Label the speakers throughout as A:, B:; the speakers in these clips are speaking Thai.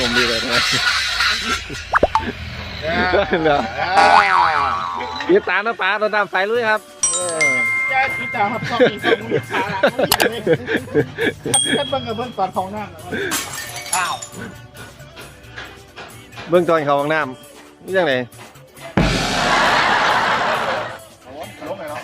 A: นุ่มดีเลยนะ
B: เออ
A: เดี๋ยวยึดตามนะป๋าเราตามสายลุยครับเออ
B: แจ้คิดจะครับต้องมีสมุนไพรละถ้าเบิ่งกับเบิ่งตอนท้องน้ำอ้าว
A: เบื้องต้นเขาห้องน้ำนี่ยังไง
B: ลงไหนเนาะ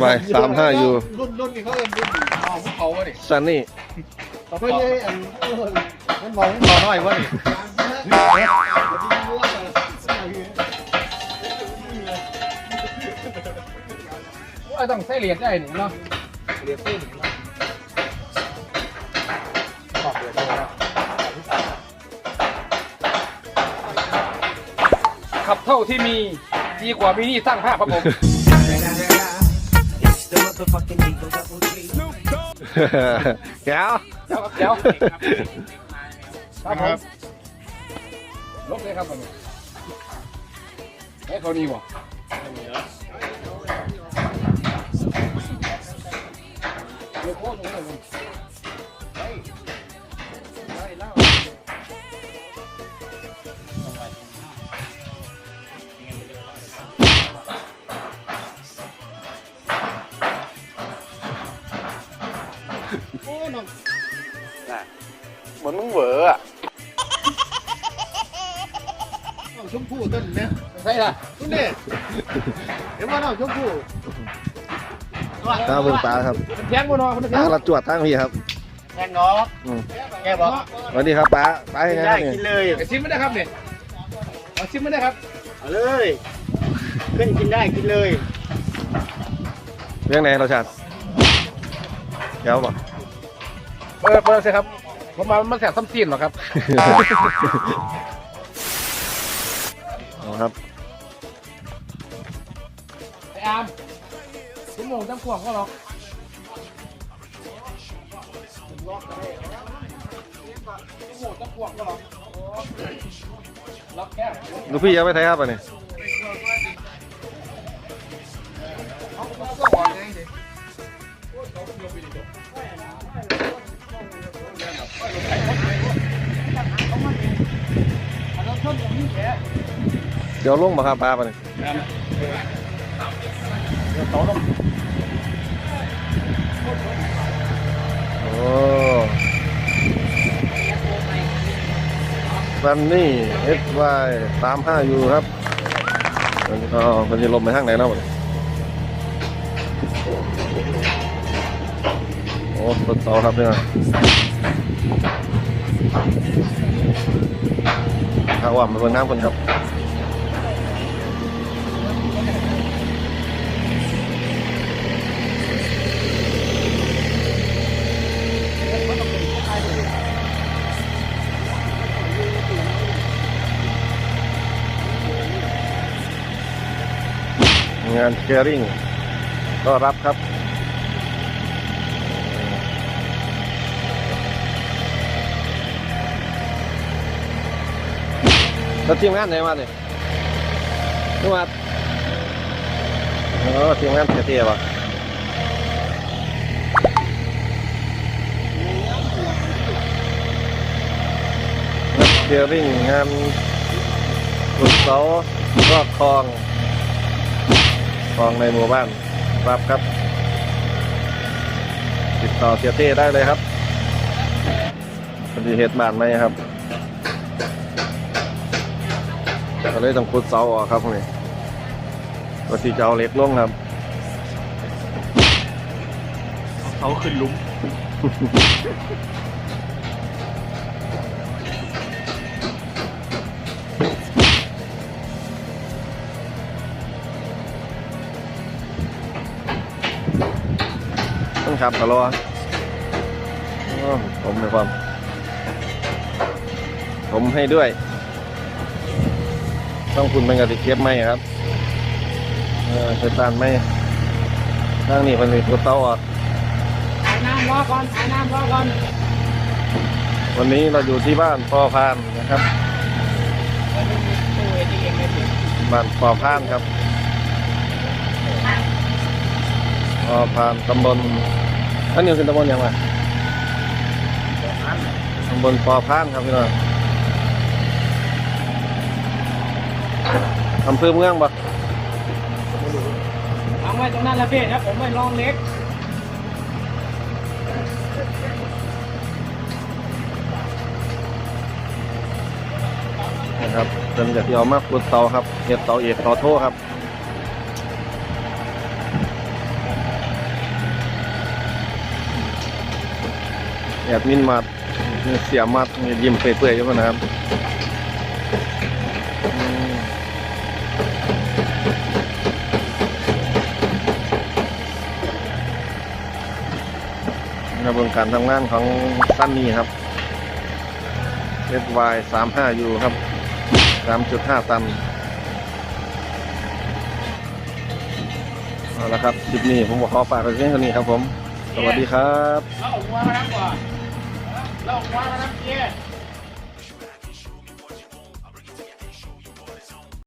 A: ไปสามห้าอยู่
B: รุ่นรุ่นนี้เขาเอ็นรุ่น อ๋อพวกเขาวะนี่
A: ซันนี่
B: เขาไม่ได้อันมันมองมันมองน้อยวะนี่ว่าต้องใส่เหรียญได้หนิเนาะเหรียญเส้นเนาะขอบเหรียญได้แล้ว
C: ขับเท่าที่มีดีกว่ามีหนี่สร้างภาพครับผม
A: แก้ว
C: เดี๋ยวครับเดี๋ยวครับผมลบเลยครับผมให้เขานี่บ่เดี๋ยวโค้
B: โอ้น้อง
A: เหมือนมึงเหวออะ
B: น้องชมพู่ต้นเนี่ย
C: ใช่ล่ะ
B: คุณเนี่ยเห็นว่าน้องชมพู่
A: ตาเบิ่งตาครับ
C: เป็นแข้งบนนอนคนเดี
A: ตา
C: ยว
A: ละจวดทั้งพี่ครับ
B: แกงเนาะ
A: อืม
B: แกบอก
A: สวัสดีครับป้าป้ายังไง
B: ได้
A: เนี่ย
B: กินเลย
C: ไอซิมไม่ได้ครับเนี่ยเอาซิมไม่ได้ครับ
B: เอาเลยขึ้นกินได้กินเลย
A: เรื่องไหนเราชัดแก้วป่ะ
C: เปิดเปิดสิครับ ผมมามันแสบซ้ำซีนหรอครับ
A: เอาครับ
C: ไออามคุณโมงจำขวงก็หรอกล็อกแก้ว
A: ลูกพี่ยังไม่ไทยครับอันนี้ ดี๋ยวลงมาครับป้าปเนี่ยโอ้ซันนี่เอสวายสามห้ายูครับมันอ๋อมันจะลมไปทางไหนเนาะบัดนี้โอ้รถเสาครับเนี่ยข้าวว่ามันเป็นน้ำคนครับ งานแคริ่งก็รับครับ แล้วทีมงานไหนมาเนี่ยนึกว่าเออทีมงานเท่ๆป่ะงานแคริ่งงานขุดเสารอดคลอง คลองในหมู่บ้านรับครับ ติดต่อเสียเต้ได้เลยครับปฏิเหตุบานไหมครับก็เลยต้องขุดเสาออกครับพวกนี้ก็ที่จะเอาเหล็กลงครับ
B: เขาขึ้นลุม
A: ต้องขับตลอดอ้อผมในความ ผมให้ด้วย ต้องคุณเป็นกติเก็บไหมครับเออใช้ตานไหมนั่งนี่มันมีตัวเต้าออก
C: ถ่ายน้ำรอก่อนถ่ายน้ำรอก่อน
A: วันนี้เราอยู่ที่บ้านปอพานนะครับ บ้านปอพานครับปอพานตำบล อันนี้คือตำบลยังไงตำบลปอพานครับพี่น้องอำเภอเมืองปะ
C: ทำไว้ตรงนั้นละพี่นะผมไม่ลองเล็ก
A: นะครับเป็นจากที่เอามาขุดเตาครับเห็ดเตาเอกเตาโทครับ แอดมินมาเสียมัดยิ้มเปื่อยๆอยู่นะครับกระบวนการทำงานของสั้นนี้ครับเอสวายสามห้ายูครับสามจุดห้าตัน เอาละครับคลิปนี้ผมขอฝากไว้เพียงเท่านี้ครับผม สวัสดีครับ
B: เราออกม